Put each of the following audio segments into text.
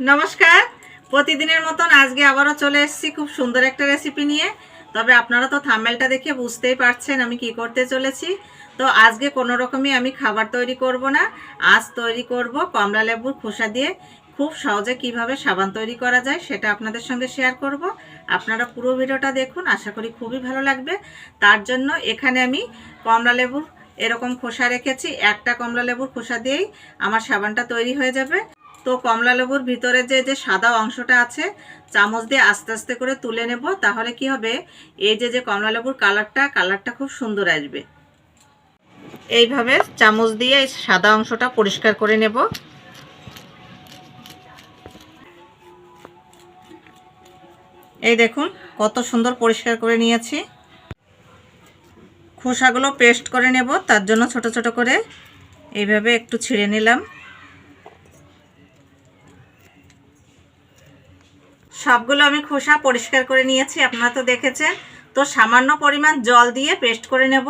নমস্কার। প্রতিদিনের মতন আজকে আবারও চলে এসেছি খুব সুন্দর একটা রেসিপি নিয়ে। তবে আপনারা তো থাম্বেলটা দেখে বুঝতেই পারছেন আমি কি করতে চলেছি। তো আজকে কোনো রকমই আমি খাবার তৈরি করব না আজ তৈরি করব, কমলা লেবুর খোসা দিয়ে। খুব সহজে কীভাবে সাবান তৈরি করা যায় সেটা আপনাদের সঙ্গে শেয়ার করব। আপনারা পুরো ভিডিওটা দেখুন, আশা করি খুবই ভালো লাগবে। তার জন্য এখানে আমি কমলা লেবুর এরকম খোসা রেখেছি, একটা কমলা লেবুর খোসা দিয়েই আমার সাবানটা তৈরি হয়ে যাবে। তো কমলা লেবুর ভিতরে যে যে সাদা অংশটা আছে, চামচ দিয়ে আস্তে আস্তে করে তুলে নেব, তাহলে কি হবে? এই যে যে কমলা লেবুর কালারটা কালারটা খুব সুন্দর আসবে। এইভাবে চামচ দিয়ে এই সাদা অংশটা পরিষ্কার করে নেব। এই দেখুন, কত সুন্দর পরিষ্কার করে নিয়েছি। খোসাগুলো পেস্ট করে নেব, তার জন্য ছোট ছোট করে। এইভাবে একটু ছিঁড়ে নিলাম। সবগুলো আমি খোসা পরিষ্কার করে নিয়েছি, আপনারা তো দেখেছেন। তো সামান্য পরিমাণ জল দিয়ে পেস্ট করে নেব।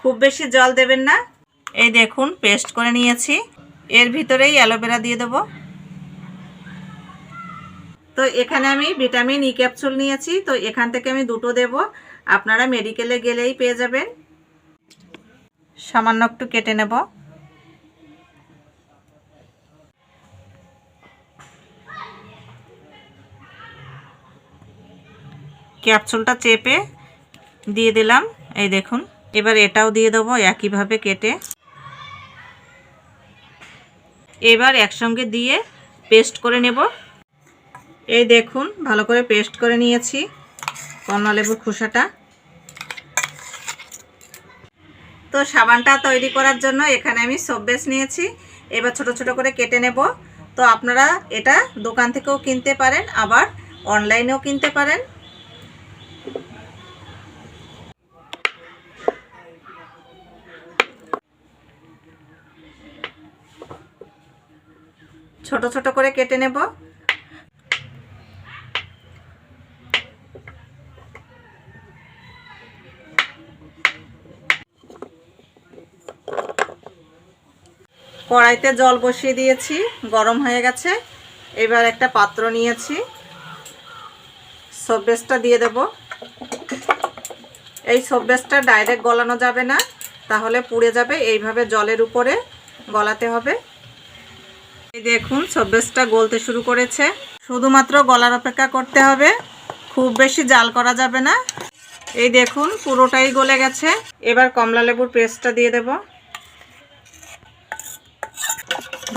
খুব বেশি জল দেবেন না। এই দেখুন, পেস্ট করে নিয়েছি। এর ভিতরেই অ্যালোভেরা দিয়ে দেব। তো এখানে আমি ভিটামিন ই ক্যাপসুল নিয়েছি, তো এখান থেকে আমি দুটো দেব। আপনারা মেডিকেলে গেলেই পেয়ে যাবেন। সামান্য একটু কেটে নেব। ক্যাপসুলটা চেপে দিয়ে দিলাম। এই দেখুন, এবার এটাও দিয়ে দেবো একইভাবে কেটে। এবার একসঙ্গে দিয়ে পেস্ট করে নেব। এই দেখুন, ভালো করে পেস্ট করে নিয়েছি কমলা লেবুর খোসাটা। তো সাবানটা তৈরি করার জন্য এখানে আমি সব বেস নিয়েছি। এবার ছোট ছোট করে কেটে নেব। তো আপনারা এটা দোকান থেকেও কিনতে পারেন, আবার অনলাইনেও কিনতে পারেন। ছোট ছোট করে কেটে নেব। কড়াইতে জল বসিয়ে দিয়েছি, গরম হয়ে গেছে। এবার একটা পাত্র নিয়েছি। সববেসটা দিয়ে দেব। এই সববেসটা ডাইরেক্ট গলানো যাবে না, তাহলে পুড়ে যাবে। এইভাবে জলের উপরে গলাতে হবে। দেখুন সববেসটা গলতে শুরু করেছে। শুধুমাত্র গলার অপেক্ষা করতে হবে। খুব বেশি জাল করা যাবে না। এই দেখুন, পুরোটাই গলে গেছে। এবার কমলা লেবুর পেস্টটা দিয়ে দেব।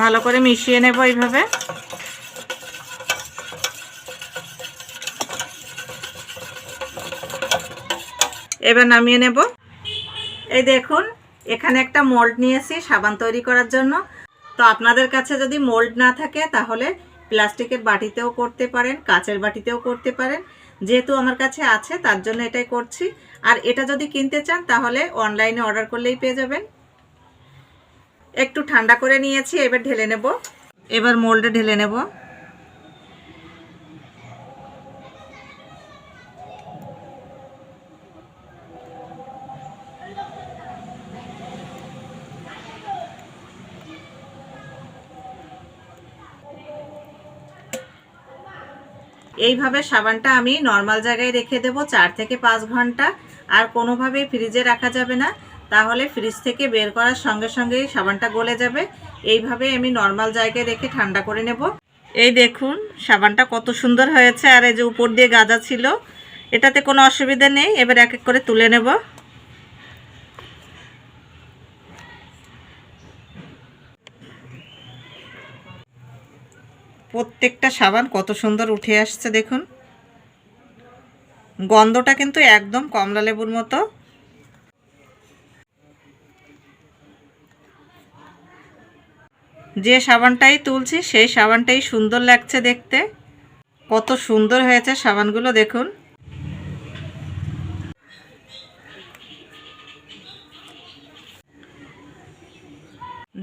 ভালো করে মিশিয়ে নেব এইভাবে। এবার নামিয়ে নেব। এই দেখুন, এখানে একটা মোল্ড নিয়েছি সাবান তৈরি করার জন্য। তো আপনাদের কাছে যদি মোল্ড না থাকে, তাহলে প্লাস্টিকের বাটিতেও করতে পারেন, কাচের বাটিতেও করতে পারেন। যেহেতু আমার কাছে আছে, তার জন্য এটাই করছি। আর এটা যদি কিনতে চান, তাহলে অনলাইনে অর্ডার করলেই পেয়ে যাবেন। একটু ঠান্ডা করে নিয়েছি, এবার ঢেলে নেব। এবার মোল্ডে ঢেলে নেব। এইভাবে সাবানটা আমি নর্মাল জায়গায় রেখে দেব চার থেকে পাঁচ ঘণ্টা। আর কোনোভাবেই ফ্রিজে রাখা যাবে না। তাহলে ফ্রিজ থেকে বের করার সঙ্গে সঙ্গেই সাবানটা গলে যাবে। এইভাবে আমি নর্মাল জায়গায় রেখে ঠান্ডা করে নেব। এই দেখুন, সাবানটা কত সুন্দর হয়েছে। আর এই যে উপর দিয়ে গাঁজা ছিল, এটাতে কোনো অসুবিধা নেই। এবার এক এক করে তুলে নেব। প্রত্যেকটা সাবান কত সুন্দর উঠে আসছে দেখুন। গন্ধটা কিন্তু একদম কমলা লেবুর মতো। যে সাবানটাই তুলছি, সেই সাবানটাই সুন্দর লাগছে দেখতে। কত সুন্দর হয়েছে সাবানগুলো দেখুন।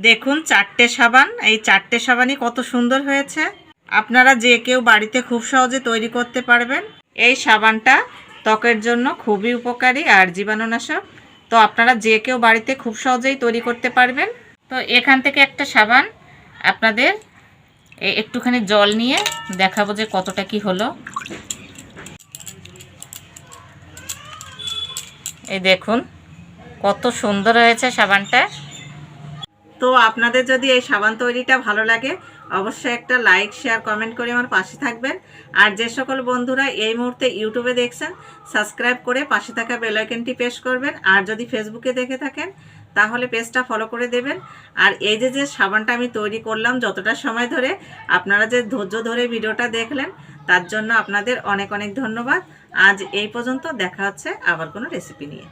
দেখুন, চারটে সাবান, এই চারটে সাবানই কত সুন্দর হয়েছে। আপনারা যে কেউ বাড়িতে খুব সহজে তৈরি করতে পারবেন। এই সাবানটা ত্বকের জন্য খুবই উপকারী আর জীবাণুনাশক। তো আপনারা যে কেউ বাড়িতে খুব সহজেই তৈরি করতে পারবেন। তো এখান থেকে একটা সাবান আপনাদের একটুখানি জল নিয়ে দেখাবো যে কতটা কি হলো। এই দেখুন, কত সুন্দর হয়েছে সাবানটা। তো আপনাদের যদি এই সাবান তৈরিটা ভালো লাগে অবশ্যই একটা লাইক শেয়ার কমেন্ট করে আমার পাশে থাকবেন। আর যে সকল বন্ধুরা এই মুহূর্তে ইউটিউবে দেখছেন সাবস্ক্রাইব করে পাশে থাকা বেল আইকনটি প্রেস করবেন। আর যদি ফেসবুকে দেখে থাকেন, তাহলে পেজটা ফলো করে দেবেন। আর এই যে যে সাবানটা আমি তৈরি করলাম যতটা সময় ধরে, আপনারা যে ধৈর্য ধরে ভিডিওটা দেখলেন, তার জন্য আপনাদের অনেক অনেক ধন্যবাদ। আজ এই পর্যন্ত দেখা হচ্ছে আবার কোনো রেসিপি নিয়ে।